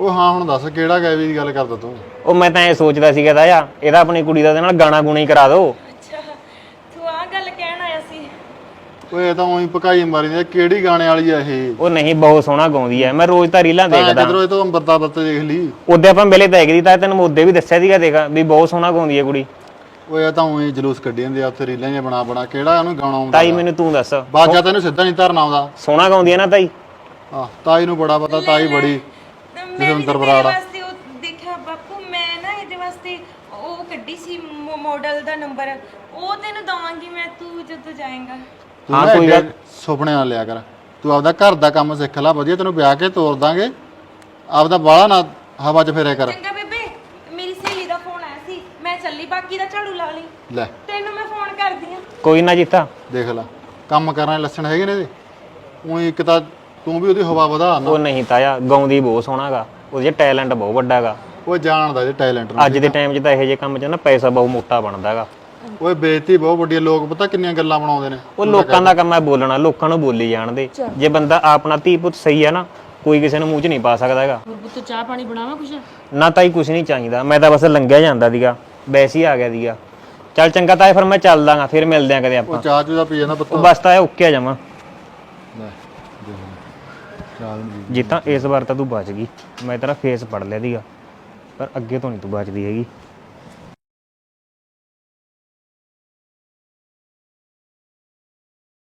ਉਹ ਹਾਂ ਹੁਣ ਦੱਸ ਕਿਹੜਾ ਗੈਵੀ ਦੀ ਗੱਲ ਕਰਦਾ ਤੂੰ? ਉਹ ਮੈਂ ਤਾਂ ਇਹ ਸੋਚਦਾ ਸੀਗਾ ਤਾਇਆ ਇਹਦਾ ਆਪਣੀ ਕੁੜੀ ਦਾ ਉਹਦੇ ਨਾਲ ਗਾਣਾ ਗੁਣਾ ਹੀ ਕਰਾ ਦਿਓ। ਅੱਛਾ ਤੂੰ ਆ ਗੱਲ ਕਹਿਣ ਆਇਆ ਸੀ। ਓਏ ਇਹ ਤਾਂ ਉਹੀ ਪਕਾਈ ਮਾਰੀ ਦੀ ਆ, ਕਿਹੜੀ ਗਾਣੇ ਵਾਲੀ ਆ ਇਹ? ਉਹ ਨਹੀਂ ਬਹੁਤ ਸੋਹਣਾ ਗਾਉਂਦੀ ਐ ਮੈਂ ਰੋਜ਼ ਤਾਂ ਰੀਲਾਂ ਤਾਂ ਦੇਖਦਾ। ਕਿਧਰੋਂ ਇਹ ਤਾਂ ਅੰਬਰਤਾ ਬੱਤ ਦੇਖ ਲਈ। ਉਹਦੇ ਆਪਾਂ ਵੇਲੇ ਦੇਖਦੀ ਤਾਂ ਤੈਨੂੰ ਮੈਂ ਉਹਦੇ ਵੀ ਦੱਸਿਆ ਸੀਗਾ ਦੇਖ ਵੀ ਬਹੁਤ ਸੋਹਣਾ ਗਾਉਂਦੀ ਐ ਕੁੜੀ। ਓਏ ਇਹ ਤਾਂ ਉਹੀ ਜਲੂਸ ਕੱਢੀ ਜਾਂਦੇ ਆ ਉੱਥੇ ਰੀਲਾਂ ਜਿਹੀਆਂ ਬਣਾ ਬਣਾ ਕਿਹੜਾ ਉਹਨੂੰ ਗਾਣਾ ਆਉਂਦਾ ਤਾਈ ਮੈਨੂੰ ਤੂੰ ਦੱਸ। ਬਾਜਾ ਤੈਨੂੰ ਸਿੱਧਾ ਨਹੀਂ ਧਰਨਾ ਆਉਂਦਾ। ਸੋਹਣਾ ਗਾਉਂਦੀ ਐ ਨਾ ਤਾਈ। ਆਹ ਤਾਈ ਨੂੰ ਬੜਾ ਪਤਾ ਤਾਈ ਬੜੀ। ਮੈਂ ਵੀ ਤੇਰੇ ਬਰਾੜ। ਵਾਸਤੇ ਉਹ ਦੇਖਿਆ ਬਾਪੂ ਮੈਂ ਨਾ ਇਹਦੇ ਵਾਸਤੇ ਉਹ ਕੱਢੀ ਸੀ ਮਾਡਲ ਦਾ ਨੰਬਰ ਉਹ ਤੈਨੂੰ ਦਵਾਂਗੀ ਮੈਂ ਤੂੰ ਜਦੋਂ ਜਾਏਗਾ। ਤੂੰ ਹਾਂ, ਨਾ ਕੋਈ ਐਡੇ ਗੱਲ- ਸੁਪਨੇ ਨਾ ਲਿਆ ਕਰ। ਤੂੰ ਆਪਦਾ ਘਰ ਦਾ ਕੰਮ ਸਿੱਖ ਲੈ ਵਧੀਆ ਤੈਨੂੰ ਵਿਆਹ ਕੇ ਤੋਰ ਦਾਂਗੇ। ਆਪਦਾ ਬਾਹਲਾ ਨਾ ਹਵਾ 'ਚ ਫੇਰਿਆ ਕਰ। ਚੰਗਾ ਬੇਬੇ ਮੇਰੀ ਸਹੇਲੀ ਦਾ ਫੋਨ ਆਇਆ ਸੀ। ਮੈਂ ਚੱਲੀ ਬਾਕੀ ਦਾ ਝਾੜੂ ਲਾ ਲਈ। ਲੈ। ਤੈਨੂੰ ਮੈਂ ਫੋਨ ਕਰਦੀ ਆ ਕੋਈ ਨਾ ਜੀਤਾ। ਦੇਖ ਲੈ ਕੰਮ ਕਰਨ ਦੇ ਲੱਛਣ ਹੈਗੇ ਨੇ ਇਹਦੇ। ਉਹੀ ਇੱਕ ਤਾਂ ਤੂੰ ਵੀ ਉਹਦੀ ਹਵਾ ਵਧਾ ਨਾ। ਉਹ ਨਹੀਂ ਤਾਇਆ ਗਾਉਂਦੀ ਬਹੁਤ ਸੋਹਣਾਗਾ। ਉਹਦੇ ਟੈਲੈਂਟ ਬਹੁਤ ਵੱਡਾਗਾ। ਉਹ ਜਾਣਦਾ ਇਹਦੇ ਟੈਲੈਂਟ ਨੂੰ ਅੱਜ ਦੇ ਟਾਈਮ 'ਚ ਤਾਂ ਇਹੋ ਜਿਹੇ ਕੰਮ 'ਚ ਨਾ ਪੈਸਾ ਬਹੁਤ ਮੋਟਾ ਬਣਦਾਗਾ। ਓਏ ਬੇਇੱਜ਼ਤੀ ਬਹੁਤ ਵੱਡੀ ਆ, ਲੋਕ ਪਤਾ ਕਿੰਨੀਆਂ ਗੱਲਾਂ ਬਣਾਉਂਦੇ ਨੇ। ਉਹ ਲੋਕਾਂ ਦਾ ਕੰਮ ਹੈ ਬੋਲਣਾ ਲੋਕਾਂ ਨੂੰ ਬੋਲੀ ਜਾਣਦੇ। ਜੇ ਬੰਦਾ ਆਪਣਾ ਧੀ ਪੁੱਤ ਸਹੀ ਹੈ ਨਾ ਕੋਈ ਕਿਸੇ ਨੂੰ ਮੂੰਹ 'ਚ ਨਹੀਂ ਪਾ ਸਕਦਾ ਹੈਗਾ ਹੋਰ ਪੁੱਤ ਚਾਹ ਪਾਣੀ ਬਣਾਵਾਂ ਕੁਛ? ਨਾ ਤਾਈ ਕੁਝ ਨਹੀਂ ਚਾਹੀਦਾ ਮੈਂ ਤਾਂ ਬਸ ਲੰਘਿਆ ਜਾਂਦਾ ਦੀਗਾ ਵੈਸੇ ਹੀ ਆ ਗਿਆ ਦੀਗਾ। ਚੱਲ ਚੰਗਾ ਤਾਏ ਫਿਰ ਮੈਂ ਚੱਲਦਾਗਾ ਫਿਰ ਮਿਲਦੇ ਆ ਕਦੇ ਉਹ ਆਪਾਂ ਚਾਹ ਚੂ ਦਾ ਪੀ ਜਾਂਦਾ ਪੁੱਤ। ਉਹ ਬਸ ਤਾਇਆ ਓਕੇ ਆ ਜਾਵਾਂ। ਜਿੱਤਾਂ ਇਸ ਵਾਰ ਤਾਂ ਤੂੰ ਬਚ ਗਈ। ਮੈਂ ਤੇਰਾ ਫੇਸ ਪੜ ਲਿਆ ਦੀਗਾ ਪਰ ਅੱਗੇ ਤੋਂ ਨਹੀਂ ਤੂੰ ਬਚਦੀ ਹੈਗੀ।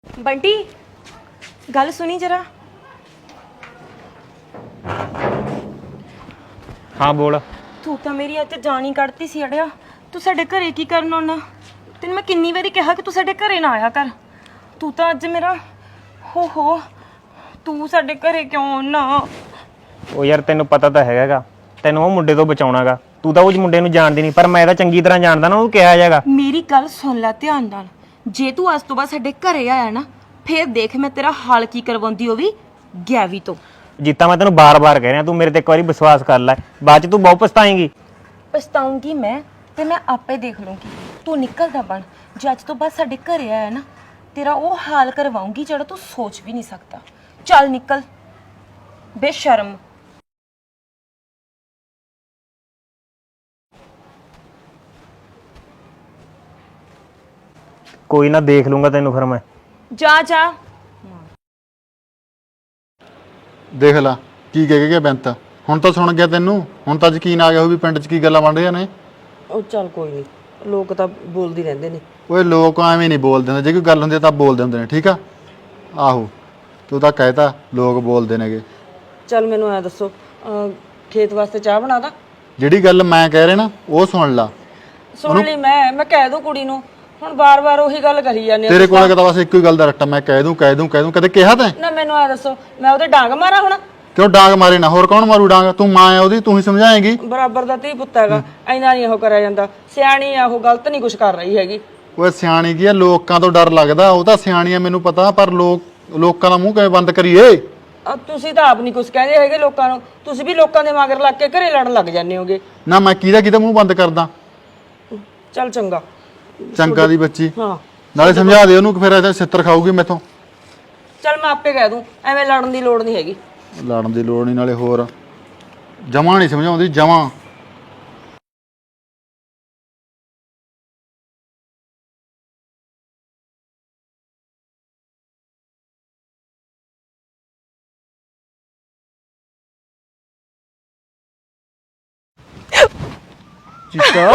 ਬੰਟੀ ਗੱਲ ਸੁਣੀ ਜਰਾ। ਹਾਂ ਬੋਲ। ਤੂੰ ਤਾਂ ਮੇਰੀ ਅੱਜ ਹੀ ਕੱਢਤੀ ਸੀ ਅੜਿਆ। ਤੂੰ ਸਾਡੇ ਘਰੇ ਕੀ ਕਰਨ ਆਉਣਾ? ਤੈਨੂੰ ਮੈਂ ਕਿੰਨੀ ਵਾਰੀ ਕਿਹਾ ਕਿ ਤੂੰ ਸਾਡੇ ਘਰੇ ਨਾ ਆਇਆ ਕਰ। ਤੂੰ ਤਾਂ ਅੱਜ ਮੇਰਾ ਹੋ ਹੋ ਤੂੰ ਸਾਡੇ ਘਰੇ ਕਿਉਂ ਆਉਣਾ? ਉਹ ਯਾਰ ਤੈਨੂੰ ਪਤਾ ਤਾਂ ਹੈਗਾਗਾ। ਤੈਨੂੰ ਉਹ ਮੁੰਡੇ ਤੋਂ ਬਚਾਉਣਾਗਾ। ਤੂੰ ਤਾਂ ਉਸ ਮੁੰਡੇ ਨੂੰ ਜਾਣਦੀ ਨਹੀਂ ਪਰ ਮੈਂ ਤਾਂ ਚੰਗੀ ਤਰ੍ਹਾਂ ਜਾਣਦਾ ਨਾ ਉਹ ਕਿਹਾ ਜਾਏਗਾ ਮੇਰੀ ਗੱਲ ਸੁਣ ਲੈ ਧਿਆਨ ਨਾਲ। ਜੇ ਤੂੰ ਅੱਜ ਤੋਂ ਬਾਅਦ ਸਾਡੇ ਘਰੇ ਆਇਆ ਨਾ ਫੇਰ ਦੇਖ ਮੈਂ ਤੇਰਾ ਹਾਲ ਕੀ ਕਰਵਾਉਂਦੀ ਉਹ ਵੀ ਗੈਵੀ ਤੋਂ। ਜਿੱਤਾ ਮੈਂ ਤੈਨੂੰ ਬਾਰ-ਬਾਰ ਕਹਿ ਰਿਹਾ ਤੂੰ ਮੇਰੇ ਤੇ ਇੱਕ ਵਾਰੀ ਵਿਸ਼ਵਾਸ ਕਰ ਲੈ। ਬਾਅਦ ਚ ਤੂੰ ਬਹੁਤ ਪਛਤਾਏਂਗੀ। ਪਛਤਾਉਂਗੀ ਮੈਂ ਤੇ ਮੈਂ ਆਪੇ ਦੇਖ ਲੂੰਗੀ ਤੂੰ ਨਿਕਲਦਾ ਬਣ। ਜੇ ਅੱਜ ਤੋਂ ਬਾਅਦ ਸਾਡੇ ਘਰੇ ਆਇਆ ਨਾ ਤੇਰਾ ਉਹ ਹਾਲ ਕਰਵਾਉਂਗੀ ਜਿਹੜਾ ਤੂੰ ਸੋਚ ਵੀ ਨਹੀਂ ਸਕਦਾ। ਚੱਲ ਨਿਕਲ। ਬੇਸ਼ਰਮ। ਕੋਈ ਨਾ ਦੇਖ ਲੂੰਗਾ ਤੈਨੂੰ ਫਿਰ ਮੈਂ। ਜਾ ਜਾ। ਦੇਖ ਲੈ ਕੀ ਕਹਿ ਗਿਆ ਬੈਂਤ ਹੁਣ ਤਾਂ ਸੁਣ ਗਿਆ ਤੈਨੂੰ ਹੁਣ ਤਾਂ ਯਕੀਨ ਆ ਗਿਆ ਹੋ ਵੀ ਪਿੰਡ 'ਚ ਕੀ ਗੱਲਾਂ ਬਣ ਰਹੀਆਂ ਨੇ। ਉਹ ਚੱਲ ਕੋਈ ਨਹੀਂ ਲੋਕ ਤਾਂ ਬੋਲਦੇ ਹੀ ਰਹਿੰਦੇ ਨੇ। ਓਏ ਲੋਕ ਐਵੇਂ ਨਹੀਂ ਬੋਲਦੇ ਹੁੰਦੇ ਜੇ ਕੋਈ ਗੱਲ ਹੁੰਦੀ ਆ ਤਾਂ ਬੋਲਦੇ ਹੁੰਦੇ ਨੇ ਠੀਕ ਆ? ਆਹੋ। ਤੂੰ ਤਾਂ ਕਹਿਤਾ ਲੋਕ ਬੋਲਦੇ ਨੇਗੇ। ਚੱਲ ਮੈਨੂੰ ਐ ਦੱਸੋ ਖੇਤ ਵਾਸਤੇ ਚਾਹ ਬਣਾ ਦਾਂ? ਜਿਹੜੀ ਗੱਲ ਮੈਂ ਕਹਿ ਰਿਹਾ ਨਾ ਉਹ ਸੁਣ ਲਾ। ਸੁਣ ਲਈ ਮੈਂ ਮੈਂ ਕਹਿ ਦੂੰ ਕੁੜੀ ਨੂੰ। ਹੁਣ ਬਾਰ-ਬਾਰ ਉਹੀ ਗੱਲ ਕਰੀ ਜਾਂਦੇ ਤੇਰੇ ਕੋਲ ਤਾਂ। ਬਸ ਇੱਕੋ ਹੀ ਗੱਲ ਦਾ ਰੱਟਾ ਮੈਂ ਕਹਿ ਦੂੰ ਕਹਿ ਦੂੰ ਕਹਿ ਦੂੰ ਕਦੇ ਕਿਹਾ ਤੈਂ? ਨਾ ਮੈਨੂੰ ਐ ਦੱਸੋ ਮੈਂ ਉਹਦੇ ਡਾਂਗ ਮਾਰਾਂ ਹੁਣ? ਕਿਉਂ ਡਾਂਗ ਮਾਰੇ ਨਾ ਹੋਰ ਕੌਣ ਮਾਰੂ ਡਾਂਗ? ਤੂੰ ਮਾਂ ਆ ਉਹਦੀ ਤੂੰ ਹੀ ਸਮਝਾਏਂਗੀ। ਬਰਾਬਰ ਦਾ ਧੀ ਪੁੱਤ ਹੈਗਾ ਐਨਾ ਨਹੀਂ ਉਹ ਕਰਿਆ ਜਾਂਦਾ। ਸਿਆਣੀ ਆ ਉਹ ਗਲਤ ਨਹੀਂ ਕੁਝ ਕਰ ਰਹੀ ਹੈਗੀ। ਓਏ ਸਿਆਣੀ ਕੀ ਆ ਲੋਕਾਂ ਤੋਂ ਡਰ ਲੱਗਦਾ ਉਹ ਤਾਂ ਸਿਆਣੀ ਆ ਮੈਨੂੰ ਪਤਾ ਪਰ ਲੋਕ ਲੋਕਾਂ ਦਾ ਮੂੰਹ ਕਿਵੇਂ ਬੰਦ ਕਰੀਏ? ਆ ਤੁਸੀਂ ਤਾਂ ਆਪ ਨਹੀਂ ਕੁਝ ਕਹਿੰਦੇ ਹੈਗੇ ਲੋਕਾਂ ਨੂੰ। ਤੁਸੀਂ ਵੀ ਲੋਕਾਂ ਦੇ ਮਗਰ ਲੱਗ ਕੇ ਘਰੇ ਲੜਨ ਲੱਗ ਜਾਂਦੇ ਹੋਗੇ। ਨਾ ਮੈਂ ਕਿਹਦਾ ਕਿਹਦਾ ਮੂੰਹ ਬੰਦ ਕਰਦਾ? ਚੱਲ ਚੰਗਾ। ਚੰਗਾ ਦੀ ਬੱਚੀ। ਹਾਂ। ਨਾਲੇ ਸਮਝਾ ਦੇ ਉਹਨੂੰ ਕਿ ਫਿਰ ਐਸੇ ਛਿੱਤਰ ਖਾਊਗੀ ਮੈਥੋਂ। ਚੱਲ ਮੈਂ ਆਪੇ ਕਹਿ ਦੂੰ ਐਵੇਂ ਲੜਨ ਦੀ ਲੋੜ ਨਹੀਂ ਹੈਗੀ। ਲੜਨ ਦੀ ਲੋੜ ਨਹੀਂ ਨਾਲੇ ਹੋਰ। ਜਮਾ ਨਹੀਂ ਸਮਝਾਉਂਦੀ ਜਮਾ। ਚਿੱਤਾ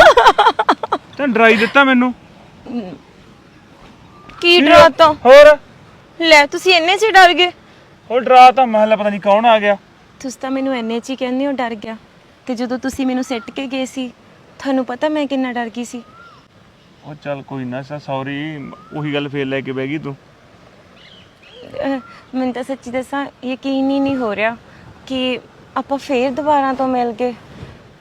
ਤੈਨੂੰ ਡਰਾਈ ਦਿੱਤਾ ਮੈਨੂੰ। ਕੀ ਡਰਾਤਾ ਹੋਰ? ਲੈ ਤੁਸੀਂ ਇੰਨੇ ਚ ਹੀ ਡਰ ਗਏ। ਹੋਰ ਡਰਾ ਤਾਂ ਮਹੱਲਾ ਪਤਾ ਨਹੀਂ ਕੌਣ ਆ ਗਿਆ। ਤੁਸੀਂ ਤਾਂ ਮੈਨੂੰ ਇੰਨੇ ਚ ਹੀ ਕਹਿੰਦੇ ਹੋ ਡਰ ਗਿਆ। ਤੇ ਜਦੋਂ ਤੁਸੀਂ ਮੈਨੂੰ ਸਿੱਟ ਕੇ ਗਏ ਸੀ ਤੁਹਾਨੂੰ ਪਤਾ ਮੈਂ ਕਿੰਨਾ ਡਰ ਗਈ ਸੀ? ਉਹ ਚੱਲ ਕੋਈ ਨਾ ਸੌਰੀ ਉਹੀ ਗੱਲ ਫੇਰ ਲੈ ਕੇ ਬਹਿ ਗਈ ਤੂੰ। ਅਹ, ਮੈਨੂੰ ਤਾਂ ਸੱਚੀ ਦੱਸਾਂ ਯਕੀਨ ਹੀ ਨਹੀਂ ਹੋ ਰਿਹਾ ਕਿ ਆਪਾਂ ਫੇਰ ਦੁਬਾਰਾ ਤੋਂ ਮਿਲ ਗਏ।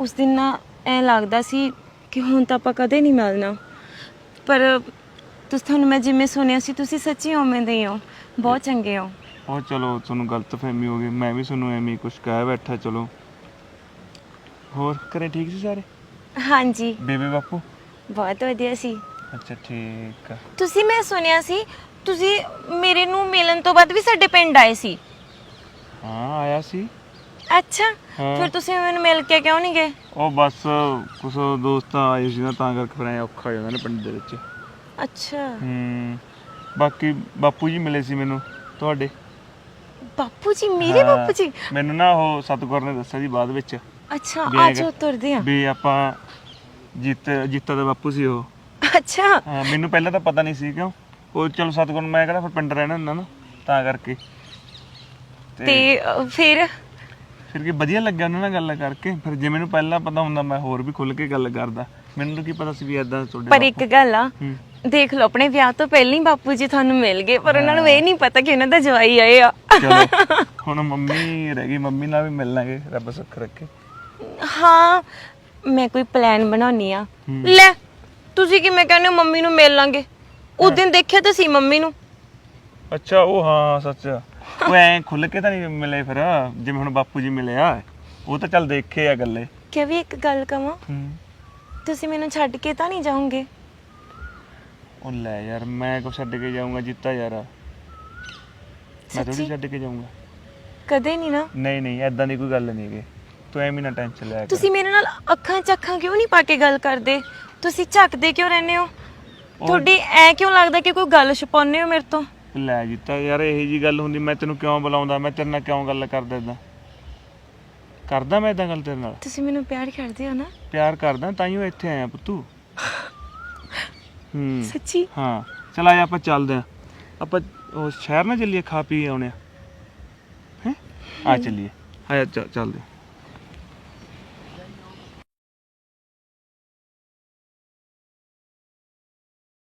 ਉਸ ਦਿਨ ਨਾ ਐ ਲੱਗਦਾ ਸੀ ਕਿ ਹੁਣ ਤਾਂ ਆਪਾਂ ਕਦੇ ਨਹੀਂ ਮਿਲਣਾ। ਪਰ ਤੁਸੀਂ ਤੁਹਾਨੂੰ ਮੈਂ ਜਿਵੇਂ ਸੁਣਿਆ ਸੀ ਤੁਸੀਂ ਸੱਚੀ ਉਵੇਂ ਦੇ ਹੀ ਹੋ। ਬਹੁਤ ਚੰਗੇ ਹੋ। ਉਹ ਚਲੋ ਤੁਹਾਨੂੰ ਗਲਤਫਹਿਮੀ ਹੋ ਗਈ। ਮੈਂ ਵੀ ਤੁਹਾਨੂੰ ਐਵੇਂ ਕੁਝ ਕਹਿ ਬੈਠਾ ਚਲੋ। ਹੋਰ ਘਰੇ ਠੀਕ ਸੀ ਸਾਰੇ? ਹਾਂਜੀ। ਬੇਬੇ ਬਾਪੂ? ਬਹੁਤ ਵਧੀਆ ਸੀ। ਅੱਛਾ ਠੀਕ ਆ। ਤੁਸੀਂ ਮੈਂ ਸੁਣਿਆ ਸੀ ਤੁਸੀਂ ਮੇਰੇ ਨੂੰ ਮਿਲਣ ਤੋਂ ਬਾਅਦ ਵੀ ਸਾਡੇ ਪਿੰਡ ਆਏ ਸੀ। ਹਾਂ ਆਇਆ ਸੀ। ਅੱਛਾ ਫਿਰ ਤੁਸੀਂ ਮੈਨੂੰ ਮਿਲ ਕੇ ਕਿਉਂ ਨਹੀਂ ਗਏ? ਉਹ ਬਸ ਕੁਛ ਦੋਸਤਾਂ ਆਏ ਸੀ ਨਾ ਤਾਂ ਕਰਕੇ ਫਿਰ ਐਂ ਔਖਾ ਹੋ ਜਾਂਦਾ ਨੇ ਪਿੰਡ ਦੇ ਵਿੱਚ। ਅੱਛਾ। ਹੂੰ ਬਾਕੀ ਬਾਪੂ ਜੀ ਮਿਲੇ ਸੀ ਮੈਨੂੰ ਤੁਹਾਡੇ? ਬਾਪੂ ਜੀ ਮੇਰੇ ਬਾਪੂ ਜੀ? ਮੈਨੂੰ ਨਾ ਉਹ ਸਤਗੁਰ ਨੇ ਦੱਸਿਆ ਸੀ ਬਾਅਦ ਵਿੱਚ। ਅੱਛਾ ਵੀ ਆਜੋ ਤੁਰਦੇ ਆ। ਵੀ ਆਪਾਂ ਜੀਤ ਜੀਤਾ ਦਾ ਬਾਪੂ ਸੀ ਉਹ। ਅੱਛਾ। ਹਾਂ ਮੈਨੂੰ ਪਹਿਲਾਂ ਤਾਂ ਪਤਾ ਨਹੀਂ ਸੀ ਕਿਉਂ। ਉਹ ਚਲੋ ਸਤਗੁਰ ਨੂੰ ਮੈਂ ਕਿਹੜਾ ਫਿਰ ਪਿੰਡ ਰਹਿਣਾ ਹੁੰਦਾ ਨਾ ਤਾਂ ਕਰਕੇ। ਤੇ ਅ, ਫਿਰ? ਫਿਰ ਕੀ ਵਧੀਆ ਲੱਗਿਆ ਉਹਨਾਂ ਨਾਲ ਗੱਲ ਕਰਕੇ? ਫਿਰ ਜੇ ਮੈਨੂੰ ਪਹਿਲਾਂ ਪਤਾ ਹੁੰਦਾ ਮੈਂ ਹੋਰ ਵੀ ਖੁੱਲ ਕੇ ਗੱਲ ਕਰਦਾ। ਮੈਨੂੰ ਤਾਂ ਕੀ ਪਤਾ ਸੀ ਵੀ ਐਦਾਂ ਤੁਹਾਡੇ ਪਰ ਇੱਕ ਗੱਲ ਆ ਹੂੰ। ਦੇਖ ਲਓ ਆਪਣੇ ਵਿਆਹ ਤੋਂ ਪਹਿਲਾਂ ਹੀ ਬਾਪੂ ਜੀ ਤੁਹਾਨੂੰ ਮਿਲ ਗਏ ਪਰ ਉਹਨਾਂ ਨੂੰ ਇਹ ਨਹੀਂ ਪਤਾ ਕਿ ਉਹਨਾਂ ਦਾ ਜਵਾਈ ਆਏ ਆ। ਚਲੋ ਹੁਣ ਮੰਮੀ ਰਹਿ ਗਈ ਮੰਮੀ ਨਾਲ ਵੀ ਮਿਲ ਲਾਂਗੇ ਰੱਬ ਸੁੱਖ ਰੱਖੇ। ਹਾਂ ਮੈਂ ਕੋਈ ਪਲਾਨ ਬਣਾਉਣੀ ਆ। ਲੈ ਤੁਸੀਂ ਕਿਵੇਂ ਕਹਿੰਦੇ ਹੋ ਮੰਮੀ ਨੂੰ ਮਿਲ ਲਾਂਗੇ? ਉਸ ਦਿਨ ਦੇਖਿਆ ਤਾਂ ਸੀ ਮੰਮੀ ਨੂੰ। ਅੱਛਾ ਉਹ ਹਾਂ ਸੱਚ ਉਹ ਐ ਖੁੱਲ ਕੇ ਤਾਂ ਨਹੀਂ ਮਿਲੇ ਫਿਰ ਜਿਵੇਂ ਹੁਣ ਬਾਪੂ ਜੀ ਮਿਲੇ ਆ। ਉਹ ਤਾਂ ਚੱਲ ਦੇਖੇ ਆ ਗੱਲੇ ਕਿ ਵੀ ਇੱਕ ਗੱਲ ਕਵਾਂ? ਹੂੰ। ਤੁਸੀਂ ਮੈਨੂੰ ਛੱਡ ਕੇ ਤਾਂ ਨਹੀਂ ਜਾਓਗੇ? ਉਹ ਲੈ ਯਾਰ ਮੈਂ ਕੋ ਛੱਡ ਕੇ ਜਾਊਂਗਾ ਜਿੱਤਾ ਯਾਰ? ਮੈਂ ਥੋੜੀ ਸੱਚੀ? ਛੱਡ ਕੇ ਜਾਊਂਗਾ। ਕਦੇ ਨਹੀਂ ਨਾ? ਨਹੀਂ ਨਹੀਂ ਐਦਾਂ ਦੀ ਕੋਈ ਗੱਲ ਨਹੀਂ ਹੈਗੀ। ਤੂੰ ਐਵੇਂ ਨਾ ਟੈਨਸ਼ਨ ਲਿਆ ਕਰ। ਤੁਸੀਂ ਮੇਰੇ ਨਾਲ ਅੱਖਾਂ 'ਚ ਅੱਖਾਂ ਕਿਉਂ ਨਹੀਂ ਪਾ ਕੇ ਗੱਲ ਕਰਦੇ? ਤੁਸੀਂ ਝੱਕਦੇ ਕਿਉਂ ਰਹਿੰਦੇ ਹੋ? ਤੁਹਾਡੀ ਐ ਕਿਉਂ ਲੱਗਦਾ ਕਿ ਕੋਈ ਗੱਲ ਛੁਪਾਉਂਦੇ ਹੋ ਮੇਰੇ ਤੋਂ? ਲੈ ਜਿੱਤਾ ਯਾਰ ਇਹੀ ਜੀ ਗੱਲ ਹੁੰਦੀ ਮੈਂ ਤੈਨੂੰ ਕਿਉਂ ਬੁਲਾਉਂਦਾ ਮੈਂ ਤੇਰੇ ਨਾਲ ਕਿਉਂ ਗੱਲ ਕਰਦਾ ਇਦਾਂ ਕਰਦਾ ਮੈਂ ਇਦਾਂ ਗੱਲ ਤੇਰੇ ਨਾਲ? ਤੁਸੀਂ ਮੈਨੂੰ ਪਿਆਰ ਕਰਦੇ ਹੋ ਨਾ? ਪਿਆਰ ਕਰਦਾ ਤਾਂ ਹੀ ਉਹ ਇੱਥੇ ਆਇਆ ਪੁੱਤੂ। ਹੂੰ ਸੱਚੀ? ਹਾਂ ਚਲ ਆਇਆ ਆਪਾਂ ਚੱਲਦੇ ਆਂ ਆਪਾਂ ਉਹ ਸ਼ਹਿਰ ਨਾ ਚੱਲੀਏ ਖਾ ਪੀ ਆਉਣੇ ਆ ਹੈ? ਆ ਚੱਲੀਏ। ਚ- ਚੱਲਦੇ ਆਂ।